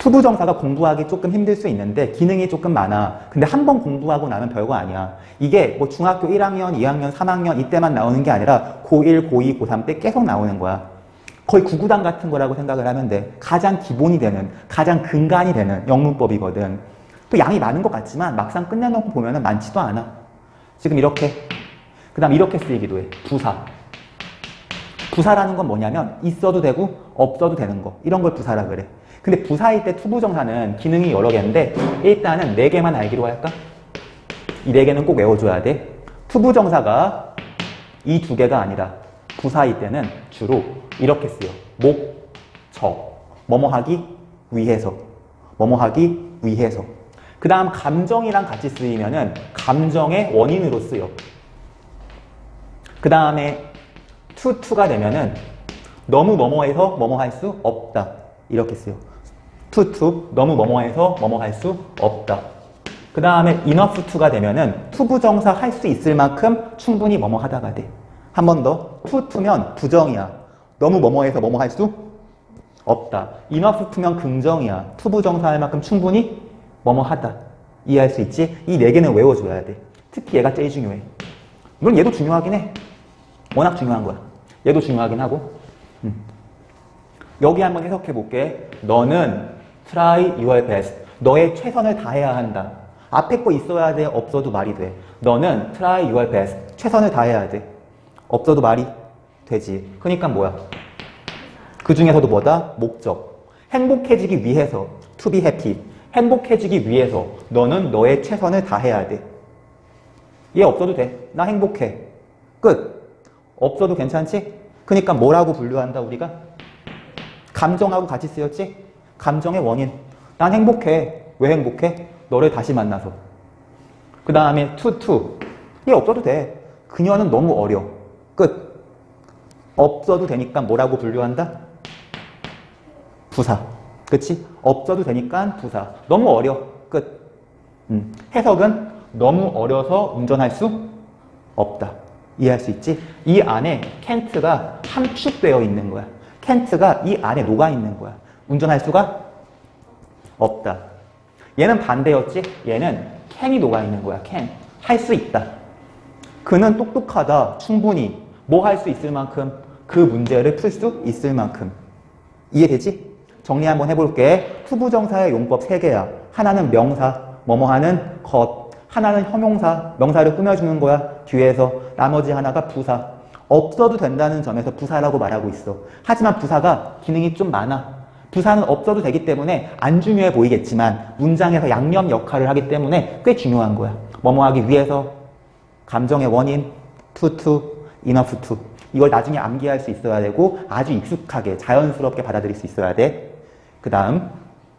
투부 정사가 공부하기 조금 힘들 수 있는데 기능이 조금 많아. 근데 한 번 공부하고 나면 별거 아니야. 이게 뭐 중학교 1학년, 2학년, 3학년 이때만 나오는 게 아니라 고1, 고2, 고3 때 계속 나오는 거야. 거의 구구단 같은 거라고 생각을 하면 돼. 가장 기본이 되는, 가장 근간이 되는 영문법이거든. 또 양이 많은 것 같지만 막상 끝내놓고 보면 많지도 않아. 지금 이렇게. 그 다음 이렇게 쓰이기도 해. 부사. 부사라는 건 뭐냐면 있어도 되고 없어도 되는 거. 이런 걸 부사라 그래. 근데 부사일 때 투부정사는 기능이 여러 개인데 일단은 네 개만 알기로 할까? 이 네 개는 꼭 외워줘야 돼. 투부정사가 이 두 개가 아니라 부사일 때는 주로 이렇게 쓰여. 목, 적, 뭐뭐 하기 위해서. 뭐뭐 하기 위해서. 그 다음 감정이랑 같이 쓰이면은 감정의 원인으로 쓰여. 그 다음에 to, to가 되면은 너무 뭐뭐해서 뭐뭐 할 수 없다. 이렇게 to, to, 너무 뭐뭐해서 뭐뭐 할 수 없다. 그 다음에 enough to가 되면은 투부정사 할 수 있을 만큼 충분히 뭐뭐 하다가 돼. 한 번 더. to, to면 부정이야. 너무 뭐뭐해서 뭐뭐 할 수 없다. enough to면 긍정이야. 투부정사 할 만큼 충분히 뭐뭐 하다. 이해할 수 있지? 이 네 개는 외워줘야 돼. 특히 얘가 제일 중요해. 물론 얘도 중요하긴 해. 워낙 중요한 거야. 얘도 중요하긴 하고. 음. 여기 한번 해석해 볼게. 너는 try your best. 너의 최선을 다해야 한다. 앞에 거 있어야 돼. 없어도 말이 돼. 너는 try your best. 최선을 다해야 돼. 없어도 말이 되지. 그러니까 뭐야? 그 중에서도 뭐다? 목적. 행복해지기 위해서. to be happy. 행복해지기 위해서 너는 너의 최선을 다해야 돼. 얘 없어도 돼. 나 행복해. 끝. 없어도 괜찮지? 그러니까 뭐라고 분류한다 우리가? 감정하고 같이 쓰였지? 감정의 원인. 난 행복해. 왜 행복해? 너를 다시 만나서. 그 다음에 to. 얘 없어도 돼. 그녀는 너무 어려. 끝. 없어도 되니까 뭐라고 분류한다? 부사. 그치? 없어도 되니까 부사. 너무 어려. 끝. 음. 해석은 너무 어려서 운전할 수 없다. 이해할 수 있지? 이 안에 캔트가 함축되어 있는 거야. 캔트가 이 안에 녹아 있는 거야. 운전할 수가 없다. 얘는 반대였지? 얘는 캔이 녹아 있는 거야. 캔. 할 수 있다. 그는 똑똑하다. 충분히. 뭐 할 수 있을 만큼. 그 문제를 풀 수 있을 만큼. 이해되지? 정리 한번 해볼게. 투부정사의 용법 3개야. 하나는 명사, 뭐뭐 하는 것. 하나는 형용사, 명사를 꾸며주는 거야. 뒤에서. 나머지 하나가 부사. 없어도 된다는 점에서 부사라고 말하고 있어. 하지만 부사가 기능이 좀 많아. 부사는 없어도 되기 때문에 안 중요해 보이겠지만 문장에서 양념 역할을 하기 때문에 꽤 중요한 거야. 뭐뭐 하기 위해서 감정의 원인, enough to. 이걸 나중에 암기할 수 있어야 되고 아주 익숙하게 자연스럽게 받아들일 수 있어야 돼. 그 다음